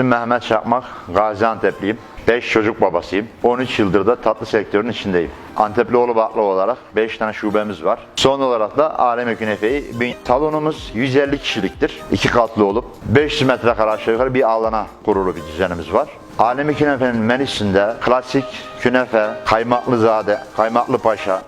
İsmim Mehmet Çakmak, Gaziantep'liyim. 5 çocuk babasıyım. 13 yıldır da tatlı sektörünün içindeyim. Anteplioğlu baklava olarak 5 tane şubemiz var. Son olarak da Alem Künefe'yi, bin- salonumuz 150 kişiliktir. 2 katlı olup 500 metrekare aşağı yukarı bir alana kurulu bir düzenimiz var. Alemi Künefe'nin menüsünde klasik künefe, kaymaklı zade, kaymaklı paşa,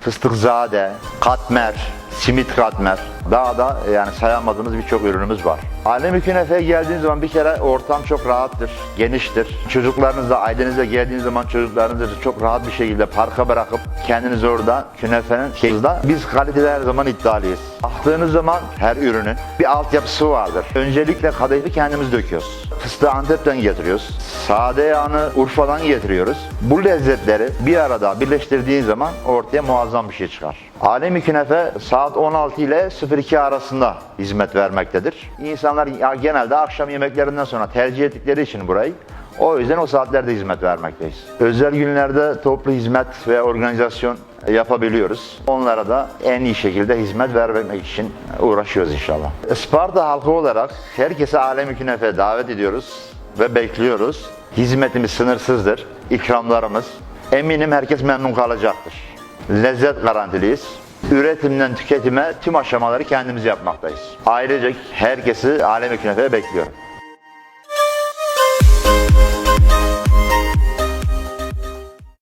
fıstıkzade, katmer, simit katmer. Daha da yani sayamadığımız birçok ürünümüz var. Alemi Künefe'ye geldiğiniz zaman bir kere ortam çok rahattır, geniştir. Çocuklarınızla, ailenizle geldiğiniz zaman çocuklarınızı çok rahat bir şekilde parka bırakıp kendiniz orada künefenin keyfinde biz kalitede her zaman iddialıyız. Baktığınız zaman her ürünün bir altyapısı vardır. Öncelikle kadayıfı kendimiz döküyoruz. Fıstığı Antep'ten getiriyoruz. Sade yağını Urfa'dan getiriyoruz. Bu lezzetleri bir arada birleştirdiğin zaman ortaya muazzam bir şey çıkar. Alemi Künefe saat 16 ile 02 arasında hizmet vermektedir. İnsanlar genelde akşam yemeklerinden sonra tercih ettikleri için burayı o yüzden o saatlerde hizmet vermekteyiz. Özel günlerde toplu hizmet ve organizasyon yapabiliyoruz. Onlara da en iyi şekilde hizmet vermek için uğraşıyoruz inşallah. Isparta halkı olarak herkese Alemi Künefe davet ediyoruz ve bekliyoruz. Hizmetimiz sınırsızdır, ikramlarımız. Eminim herkes memnun kalacaktır. Lezzet garantiliyiz. Üretimden tüketime tüm aşamaları kendimiz yapmaktayız. Ayrıca herkesi Alemi Künefe'ye bekliyorum.